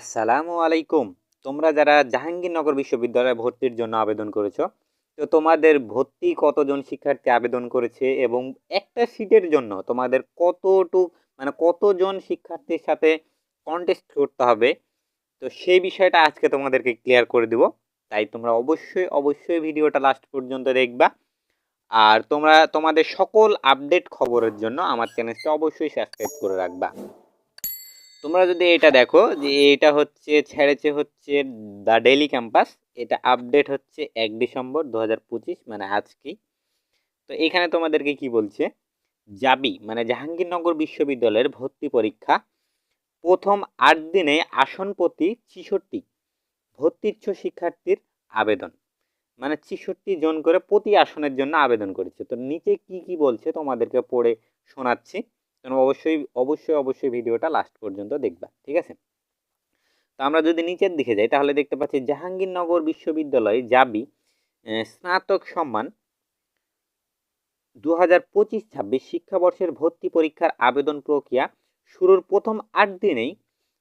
আসসালামু আলাইকুম। তোমরা যারা জাহাঙ্গীরনগর বিশ্ববিদ্যালয়ে ভর্তির জন্য আবেদন করেছ, তো তোমাদের ভর্তি কতজন শিক্ষার্থী আবেদন করেছে এবং একটা সিটের জন্য তোমাদের কতটুক মানে কতজন শিক্ষার্থীর সাথে কন্টেস্ট করতে হবে, তো সেই বিষয়টা আজকে তোমাদেরকে ক্লিয়ার করে দিব। তাই তোমরা অবশ্যই অবশ্যই ভিডিওটা লাস্ট পর্যন্ত দেখবা। আর তোমরা, তোমাদের সকল আপডেট খবরের জন্য আমার চ্যানেলটা অবশ্যই সাবস্ক্রাইব করে রাখবা। তোমরা যদি এটা দেখো যে এটা হচ্ছে, ছেড়েছে হচ্ছে দ্য ডেইলি ক্যাম্পাস এটা আপডেট হচ্ছে এক ডিসেম্বর দু হাজার পঁচিশ মানে আজকেই। তো এখানে তোমাদেরকে কি বলছে? যাবি মানে জাহাঙ্গীরনগর বিশ্ববিদ্যালয়ের ভর্তি পরীক্ষা, প্রথম আট দিনে আসন প্রতি ছিষট্টি, ভর্তিচ্ছ শিক্ষার্থীর আবেদন। মানে ছিষট্টি জন করে প্রতি আসনের জন্য আবেদন করেছে। তো নিচে কি কি বলছে তোমাদেরকে পড়ে শোনাচ্ছি। তোমরা অবশ্যই অবশ্যই অবশ্যই ভিডিওটা লাস্ট পর্যন্ত দেখবা, ঠিক আছে? তো আমরা যদি নিচের দিকে যাই, তাহলে দেখতে পাচ্ছি জাহাঙ্গীরনগর বিশ্ববিদ্যালয়ে যাবি স্নাতক সম্মান দু হাজার পঁচিশ ছাব্বিশ শিক্ষাবর্ষের ভর্তি পরীক্ষার আবেদন প্রক্রিয়া শুরুর প্রথম আট দিনেই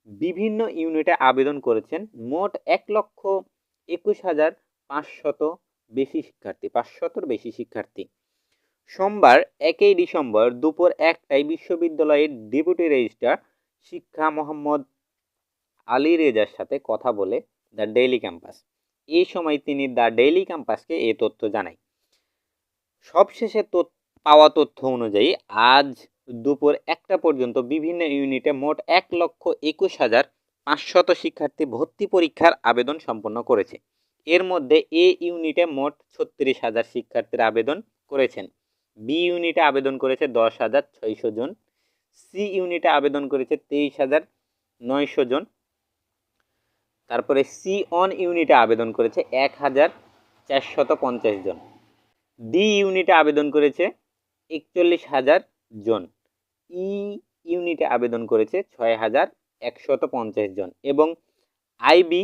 বিভিন্ন ইউনিটে আবেদন করেছেন মোট এক লক্ষ একুশ হাজার পাঁচশত বেশি শিক্ষার্থী, পাঁচশতর বেশি শিক্ষার্থী। সোমবার একই ডিসেম্বর দুপুর একটায় বিশ্ববিদ্যালয়ের ডেপুটি রেজিস্ট্রার শিক্ষা মোহাম্মদ আলী রেজার সাথে কথা বলে দ্য ডেইলি ক্যাম্পাস। এই সময় তিনি দ্য ডেইলি ক্যাম্পাসকে এ তথ্য জানায়। সবশেষে পাওয়া তথ্য অনুযায়ী আজ দুপুর একটা পর্যন্ত বিভিন্ন ইউনিটে মোট এক লক্ষ একুশ হাজার পাঁচশত শিক্ষার্থী ভর্তি পরীক্ষার আবেদন সম্পন্ন করেছে। এর মধ্যে এ ইউনিটে মোট ছত্রিশ হাজার শিক্ষার্থীর আবেদন করেছেন। বি ইউনিটে আবেদন করেছে দশ হাজার ছয়শো জন, সি ইউনিটে আবেদন করেছে তেইশ হাজার নয়শো জন। তারপরে সি অন ইউনিটে আবেদন করেছে এক হাজার চারশত পঞ্চাশ জন। ডি ইউনিটে আবেদন করেছে একচল্লিশ হাজার জন। ই ইউনিটে আবেদন করেছে ছয় হাজার একশত পঞ্চাশ জন এবং আইবি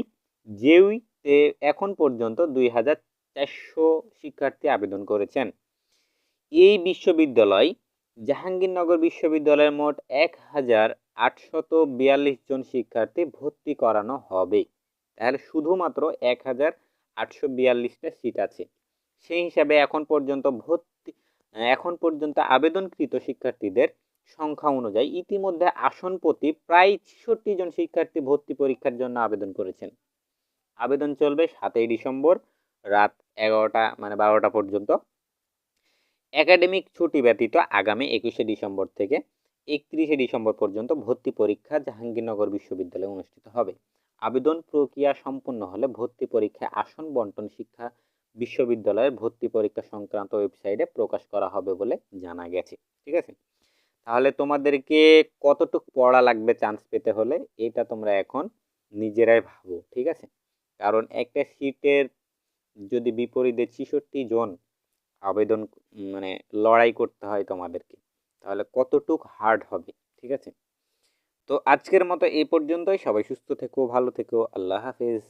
জেউইতে এখন পর্যন্ত দুই হাজার চারশো শিক্ষার্থী আবেদন করেছেন। এই বিশ্ববিদ্যালয় জাহাঙ্গীরনগর বিশ্ববিদ্যালয়ের মোট এক হাজার আটশত বিয়াল্লিশ জন শিক্ষার্থী ভর্তি করানো হবে। তাহলে শুধুমাত্র এক হাজার আটশো বিয়াল্লিশটা সিট আছে। সেই হিসাবে এখন পর্যন্ত ভর্তি, এখন পর্যন্ত আবেদনকৃত শিক্ষার্থীদের সংখ্যা অনুযায়ী ইতিমধ্যে আসন প্রতি প্রায় ছেষট্টি জন শিক্ষার্থী ভর্তি পরীক্ষার জন্য আবেদন করেছেন। আবেদন চলবে সাতই ডিসেম্বর রাত এগারোটা মানে বারোটা পর্যন্ত। একাডেমিক ছুটি ব্যতীত আগামী একুশে ডিসেম্বর থেকে একত্রিশে ডিসেম্বর পর্যন্ত ভর্তি পরীক্ষা জাহাঙ্গীরনগর বিশ্ববিদ্যালয়ে অনুষ্ঠিত হবে। আবেদন প্রক্রিয়া সম্পন্ন হলে ভর্তি পরীক্ষায় আসন বন্টন শিক্ষা বিশ্ববিদ্যালয়ের ভর্তি পরীক্ষা সংক্রান্ত ওয়েবসাইটে প্রকাশ করা হবে বলে জানা গেছে। ঠিক আছে? তাহলে তোমাদেরকে কতটুক পড়া লাগবে চান্স পেতে হলে এটা তোমরা এখন নিজেরাই ভাবো। ঠিক আছে? কারণ একটা সিটের যদি বিপরীতে ছেষট্টি জন আবেদন মানে লড়াই করতে হয় তোমাদেরকে। তাহলে কতটুক হার্ড হবে, ঠিক আছে? তো আজকের মতো এই পর্যন্তই। সবাই সুস্থ থেকো, ভালো থেকো। আল্লাহ হাফেজ।